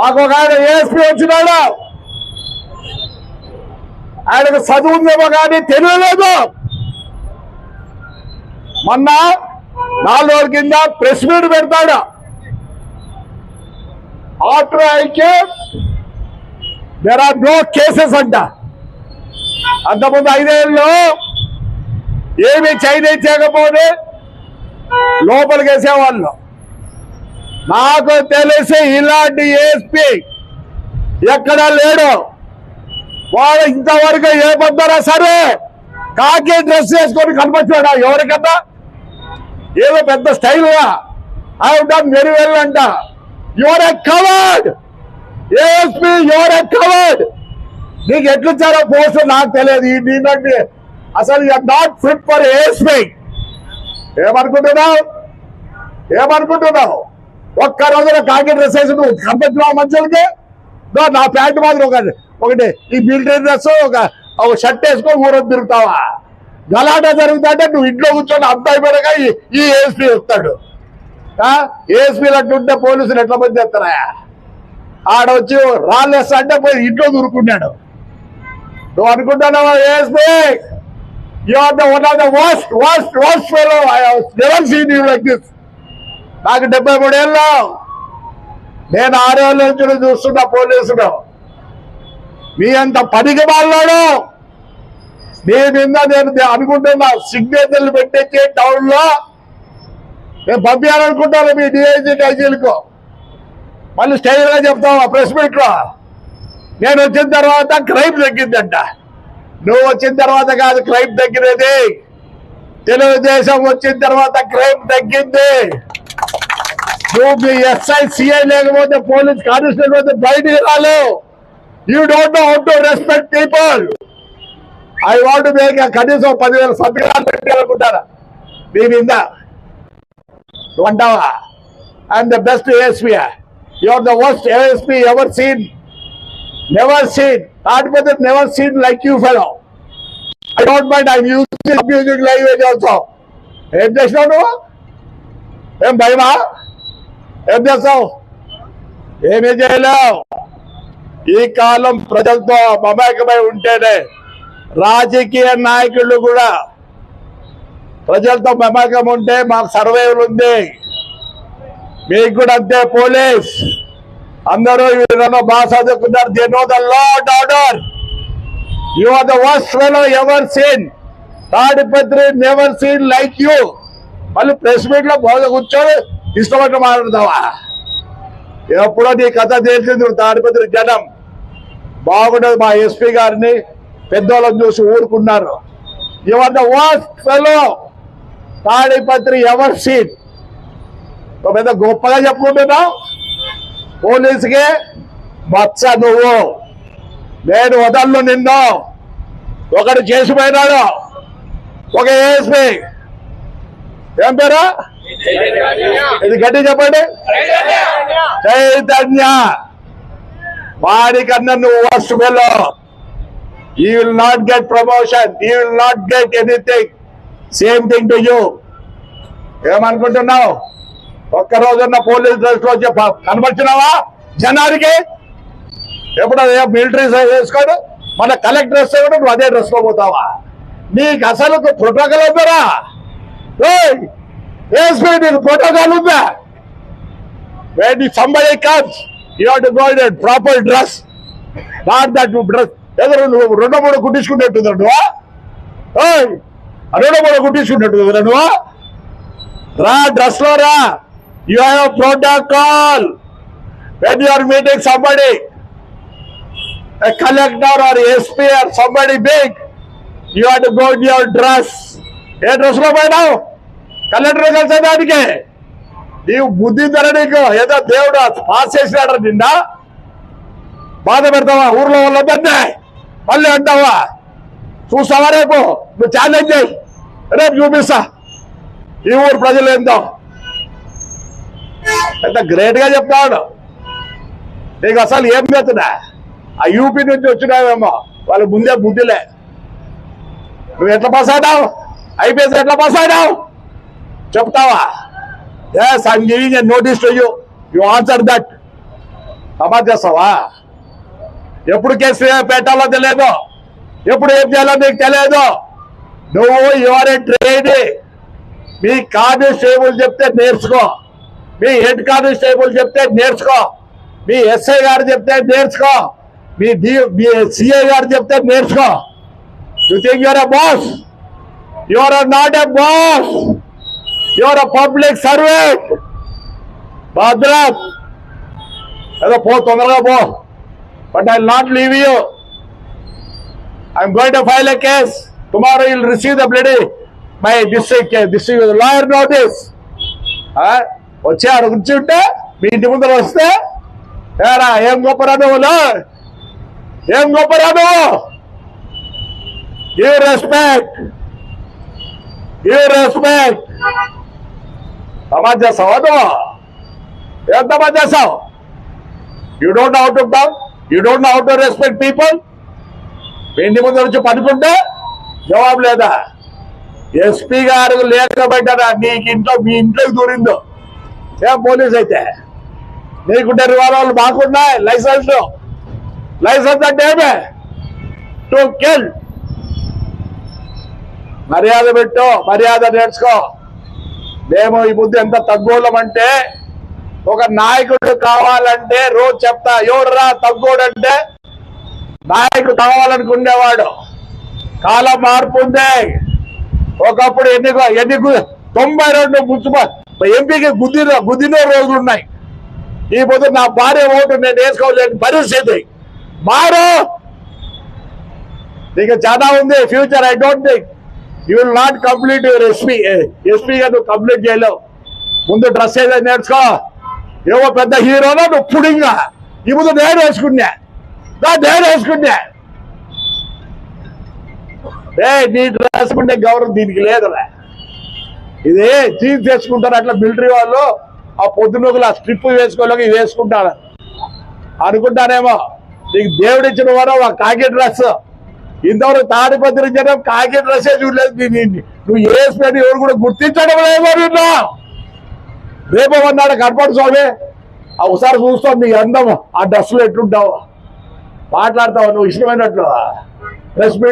మాకు ఒక ఆయన ఏఎస్పీ వచ్చినాడు. ఆయనకు చదువు ఉందేమో కానీ తెలియలేదు. మొన్న నాలుగు రోజుల కింద ప్రెస్ మీట్ పెడతాడు. ఆఫ్టర్ ఐకే దెర్ ఆర్ నో కేసెస్ అంట. అంతకుముందు ఐదేళ్ళు ఏమి చైన్ చేయకపోతే లోపలికి వేసేవాళ్ళు. నాకు తెలిసి ఇలాంటి ఏఎస్పీ ఎక్కడా లేడు. వాడు ఇంతవరకు ఏ పొద్దునా సరే కాకి డ్రెస్ వేసుకొని కనిపించాడా ఎవరికన్నా? ఏదో పెద్ద స్టైల్? ఆవిడ ఐ డన్ అంట you're a coward ASP you're a coward నీకు ఎట్లిచ్చారో పోస్ట్ నాకు తెలియదు. ఈ నీకంటే అసలు you're not fit for ASP ఏమనుకుంటున్నావు? ఏమనుకుంటున్నావు? ఒక్క రోజున కాకి డ్రెస్ వేసి నువ్వు కనిపించినావు మనుషులకి? నా ప్యాంట్ మాత్రం ఒకటి ఒకటి ఈ మిలిటరీ డ్రెస్ ఒక ఒక షర్ట్ వేసుకొని ఊరొద్దు తిరుగుతావా? గలాటా జరుగుతుంటే నువ్వు ఇంట్లో కూర్చొని అంత అయిపోయాక ఈ- ఈ ఏఎస్పీ వస్తాడు. ఏఎస్పీలు అట్లుంటే పోలీసులు ఎట్లా మంది చేస్తారా? ఆడ వచ్చి రాళ్ళేస్తా అంటే పోయి ఇంట్లో దూరుకున్నాడు. నువ్వు అనుకుంటున్నావా ASP? You are the one of the worst worst worst fellow I never seen you like this నాకు డెబ్బై మూడేళ్ళు. నేను ఆరేళ్ళ నుంచి చూస్తున్నా పోలీసులు. మీ అంత పనికి వాళ్ళాడు మీ మీద నేను అనుకుంటున్నా సిగ్నేచర్లు పెట్టించి టౌన్లో నేను పంపించాలనుకుంటాను మీ డిఐజీ డైజీలకు మళ్ళీ స్టైల్ చెప్తావా? ప్రెస్ మీట్లో? నేను వచ్చిన తర్వాత క్రైమ్ తగ్గిందంట. నువ్వు వచ్చిన తర్వాత కాదు క్రైమ్ తగ్గినది. తెలుగుదేశం వచ్చిన తర్వాత క్రైమ్ తగ్గింది. నువ్వు మీ ఎస్ఐ సిఐ లేకపోతే పోలీస్ కానిస్టేబుల్ అయితే బయటికి రాలేవు you don't know how to respect people I want make కనీసం పదివేల సంతకాలు పెట్టాలనుకుంటారా? మీ మీద. నువ్వు అంటావా? I'm the best ASP you are the worst ASP ever seen never seen కాకపోతే never seen like you fellow I don't mind I using music language also ఏం చేసినావు నువ్వు? ఏం భయమా? ఏం చేస్తావు? ఏమీ చేయలేవు. ఈ కాలం ప్రజలతో మమేకమై ఉంటేనే రాజకీయ నాయకులు కూడా ప్రజలతో మమేకం ఉంటే మాకు సర్వైవల్ ఉంది. మీకు కూడా అంతే పోలీస్. అందరూ వీళ్ళలో బాగా చదువుకున్నారు they know the law and order. You are the worst fellow ever seen. Tadipatri never seen like you. మళ్ళీ ప్రెస్ మీట్లో బాగా కూర్చొని ఇష్టపడి మాట్లాడతావా? ఎప్పుడో నీ కథ తెలిసింది తాడిపత్రి జనం. బాగుండదు మా ఎస్పీ గారిని పెద్దోళ్ళని చూసి ఊరుకున్నారు. You're the worst fellow Tadipatri ever seen? పెద్ద గొప్పగా చెప్పుకుంటున్నావు పోలీసుకి మచ్చ నువ్వు. నేను వదలను నిన్ను. ఒకడు చేసిపోయినాడు. ఒక ఏఎస్పీ ఏం పేరు? ఇది గట్టి చెప్పండి. చైతన్య వాడికన్నా నువ్వు worst fellow you will not get promotion you will not get anything same thing to you ఏమనుకుంటున్నావు? ఒక్క రోజున్న పోలీస్ డ్రెస్లో వచ్చి ప- జనానికి? ఎప్పుడు అదే మిలిటరీ వేసుకోడు? మన కలెక్టర్ డ్రెస్ కూడా నువ్వు అదే డ్రెస్లో పోతావా? నీకు అసలు ప్రోటోకాల్ అవుతారా ఏఎస్పీ నీకు ప్రోటోకాల్ ఉందా when somebody comes, you have to go in a proper dress. Not that you dress. ఏదో నువ్వు రెండో మూడో కుట్టించుకున్నట్టుందా నువ్వా? ఓయ్, ఆ రెండో మూడో నువ్వు? రా డ్రెస్లో రా. You have protocol when you are meeting somebody collector or SP or somebody big you have to go in your dress ఏ డ్రెస్లో పోయినావు? కలెక్టర్ కలిసేదానికి నీవు బుద్ధి ధర నీకు ఏదో దేవుడు పాస్ చేసినాడు నిన్న బాధ పెడతావా? ఊర్లో వాళ్ళందరినీ మళ్ళీ అంటావా? చూస్తావా రేపు? నువ్వు ఛాలెంజ్ చేయి. రేపు చూపిస్తా. ఈ ఊరు ప్రజలు ఏందో? ఎంత గ్రేట్గా చెప్తాడు. నీకు అసలు ఏం చేస్తున్నా? ఆ యూపీ నుంచి వచ్చినావేమో. వాళ్ళ ముందే బుద్ధిలే. నువ్వు ఎట్లా పాస్ అయినావు? ఐపీఎస్ ఎట్లా పాస్ అయినావు? చెప్తావా? Yes I'm giving a notice to you you answer that Samaj చేస్తావా? ఎప్పుడు కేసు పెట్టాలో తెలియదు. ఎప్పుడు ఏం చేయాలో నీకు తెలియదు. నువ్వు యువర్ ట్రైన్ మీ కానిస్టేబుల్ చెప్తే నేర్చుకో. మీ హెడ్ కానిస్టేబుల్ చెప్తే నేర్చుకో. మీ ఎస్ఐ గారు చెప్తే నేర్చుకో. మీ డి మీ సిఐ గారు చెప్తే నేర్చుకో. You think you're a boss you're not a boss you're public servant భద్రత్ ఏదో పో తొందరగా పో. But I not leave you I'm going to file a case tomorrow you'll receive the bloody my district district lawyer notice వచ్చి ఆడ కూర్చుంటే మీ ఇంటి ముందర వస్తే ఏరా ఏం గొప్ప నువ్వులు ఏం గొప్ప నువ్వు గివ్ రెస్పెక్ట్ గివ్ రెస్పెక్ట్ తమా చేస్తావా నువ్వు ఏం తమా చేస్తావు you don't how to talk you don't how to respect people ఇంటి ముందు వచ్చి పడుకుంటే జవాబు లేదా? ఎస్పీ గారు లేకపోయినా నీకు ఇంట్లో మీ ఇంట్లోకి దూరిందో? ఏం పోలీస్ అయితే? నీకుంటే రివాల్వర్లు మాకున్నాయి లైసెన్స్. లైసెన్స్ అంటే ఏమే? To kill. మర్యాద పెట్టు మర్యాద నేర్చుకో. మేము ఈ బుద్ధి ఎంత తగ్గోళ్ళం అంటే ఒక నాయకుడు కావాలంటే రోజు చెప్తా ఎవడరా తగ్గోడు అంటే నాయకుడు కావాలనుకునేవాడు. కాలం మార్పు ఉంది. ఒకప్పుడు ఎన్ని ఎన్ని తొంభై రెండు మున్సిపల్ ఎంపీకి గుద్దిన గుద్దిన రోజులు ఉన్నాయి. ఈ పొద్దు నా భార్య ఓటు నేను వేసుకోలేని పరిస్థితి. మారు! నీకు చాలా ఉంది. Future I don't think. You will not complete your SP ఎస్పీగా నువ్వు కంప్లీట్ చేయలేవు. ముందు డ్రెస్ ఏదైనా నేర్చుకో. ఏవో పెద్ద హీరోలో నువ్వు పుడింగా. ఈ ముందు నేను వేసుకున్నా. నా నేను వేసుకున్నా. ఏ నీ డ్రెస్ ఉండే గౌరవం దీనికి లేదురా ఇది చీఫ్ చేసుకుంటారు అట్లా మిలిటరీ వాళ్ళు. ఆ పొద్దునొకలు ఆ స్ట్రిప్ వేసుకోలేక ఇవి వేసుకుంటారు. అనుకుంటానేమో నీకు దేవుడిచ్చిన వారు ఒక కాకి డ్రెస్ ఇంతవరకు తాడిపత్రి జనం కాకి డ్రెస్సే చూడలేదు నీ- నువ్వు వేసుకొని ఎవరు కూడా గుర్తించడం లేదు నిన్ను రేపు అన్నాడు కనపడు స్వామి? ఆ ఒకసారి చూస్తాం నీ అందం ఆ డ్రెస్సులో ఎట్లుంటావు. మాట్లాడతావు? నువ్వు ఇష్టమైనట్లు ప్రెస్ మీట్